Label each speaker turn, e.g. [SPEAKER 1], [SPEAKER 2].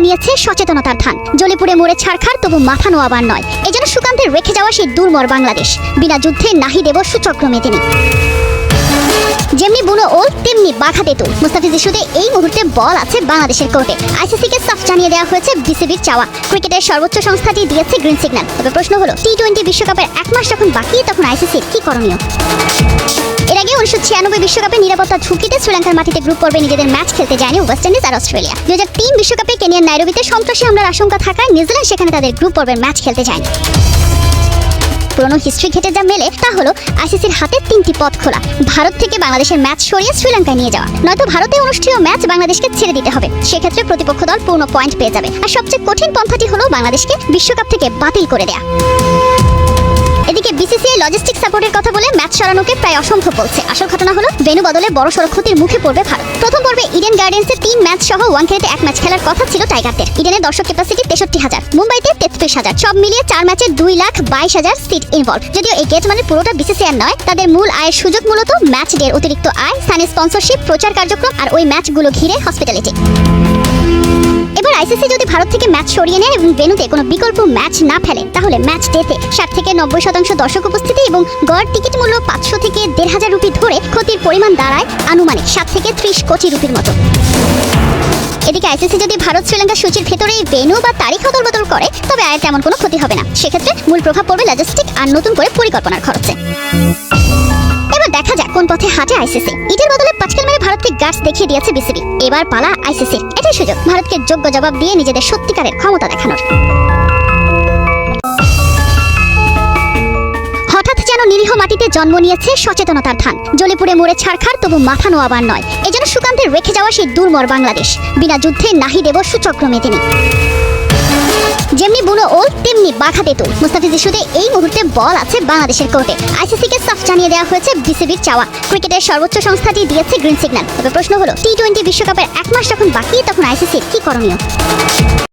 [SPEAKER 1] নিয়েছে সচেতনতার ধান। জ্বলেপুড়ে মরে ছাড়খার তবু মাথা নোয়াবার নয়। এজন্য সুকান্তের রেখে যাওয়া সেই দুর্মর বাংলাদেশ। বিনা যুদ্ধে নাহি দেব সুচক্র মেদিনী। যেমনি বুনো তেমনি বাঘা তেতুল মুস্তাফিজ ইস্যুতে এই মুহূর্তে বল আছে বাংলাদেশের কোর্টে। আইসিসিকে সাফ জানিয়ে দেওয়া হয়েছে বিসিবির চাওয়া। ক্রিকেটের সর্বোচ্চ সংস্থাটি দিয়েছে গ্রিন সিগন্যাল। তবে প্রশ্ন হলো টি টোয়েন্টি বিশ্বকাপের এক মাস যখন বাকি, তখন আইসিসির কি করণীয়? এর আগে উনিশশো ছিয়ানব্বই বিশ্বকাপে নিরাপত্তা ঝুঁকিতে শ্রীলঙ্কার মাটিতে গ্রুপ পর্বে নিজেদের ম্যাচ খেলতে যায়নি ওয়েস্ট ইন্ডিজ আর অস্ট্রেলিয়া দু হাজার তিন বিশ্বকাপে কেনিয়ার নাইরোবিতে সন্ত্রাসী হামলার আশঙ্কা থাকায় নিউজিল্যান্ড সেখানে তাদের গ্রুপ পর্বের ম্যাচ খেলতে যায়নি। পুরনো হিস্ট্রি ঘেটে যা মেলে তা হলো আইসিসির হাতে তিনটি পথ খোলা। ভারত থেকে বাংলাদেশের ম্যাচ সরিয়ে শ্রীলঙ্কায় নিয়ে যাওয়া। নয়তো ভারতে অনুষ্ঠেয় ম্যাচ বাংলাদেশকে ছেড়ে দিতে হবে। সেক্ষেত্রে প্রতিপক্ষ দল পূর্ণ পয়েন্ট পেয়ে যাবে। আর সবচেয়ে কঠিন পন্থাটি হলো বাংলাদেশকে বিশ্বকাপ থেকে বাতিল করে দেয়া। এদিকে বিসিসিআই লজিস্টিক সাপোর্টের কথা বলে ম্যাচ সরানোকে প্রায় অসম্ভব বলছে। আসল ঘটনা হলো বেনু বদলে বড় সড় ক্ষতির মুখে পড়বে ভারত। প্রথম পর্বে ইডেন গার্ডেন্সের তিন ম্যাচ সহ ওয়ানখেড়েতে এক ম্যাচ খেলার কথা ছিল টাইগারদের ইডেনের দর্শক ক্যাপাসিটি তেষট্টি হাজার। মুম্বাইতে তেত্রিশ হাজার। সব মিলিয়ে চার ম্যাচের লাখ বাইশ হাজার সিট ইনভলভ যদিও এই মানে পুরোটা বিসিসিআই নয়, তাদের মূল আয়ের সুযোগ মূলত ম্যাচ ডের অতিরিক্ত আয় স্থানীয় স্পন্সরশিপ প্রচার কার্যক্রম আর ওই ম্যাচগুলো ঘিরে হসপিটালিটি আইসিসি যদি ভারত থেকে ম্যাচ সরিয়ে নেয় এবং কোনো বিকল্প ম্যাচ না ফেলে, তাহলে ম্যাচ ডেতে ষাট থেকে নব্বই শতাংশ দর্শক উপস্থিতি এবং গড় টিকিট মূল্য পাঁচশো থেকে দেড় হাজার রুপি ধরে ক্ষতির পরিমাণ দাঁড়ায় আনুমানিক সাত থেকে ত্রিশ কোটি রুপির মতো। এদিকে আইসিসি যদি ভারত শ্রীলঙ্কা সূচির ভেতরেই ভেন্যু বা তারিখ অদল বদল করে, তবে আয়ের তেমন কোনো ক্ষতি হবে না। সেক্ষেত্রে মূল প্রভাব পড়বে লজিস্টিক আর নতুন করে পরিকল্পনার খরচে। এবার দেখা যাক কোন পথে হাঁটে আইসিসি। ইটের বদলে পাঁচকাল মেরে ভারতকে গাছ দেখিয়ে দিয়েছে বিসিবি। এবার পালা আইসিসির এটাই সুযোগ, ভারতকে যোগ্য জবাব দিয়ে নিজেদের সত্যিকারের ক্ষমতা দেখানোর। হঠাৎ যেন নিরীহ মাটিতে জন্ম নিয়েছে সচেতনতার ধান। জ্বলেপুড়ে মরে ছাড়খার তবু মাথা নোয়াবার নয়। এজন্য সুকান্তে রেখে যাওয়া সেই দুর্মর বাংলাদেশ। বিনা যুদ্ধে নাহি দেব সুচক্র মেদিনী। যেমনি বুনো ওল, তেমনি বাঘা তেতুল মুস্তাফিজ ইস্যুতে এই মুহূর্তে বল আছে বাংলাদেশের কোর্টে। আইসিসিকে সাফ জানিয়ে দেওয়া হয়েছে বিসিবির চাওয়া। ক্রিকেটের সর্বোচ্চ সংস্থাটি দিয়েছে গ্রিন সিগন্যাল। তবে প্রশ্ন হলো টি টোয়েন্টি বিশ্বকাপের এক মাস যখন বাকি, তখন আইসিসির কি করণীয়?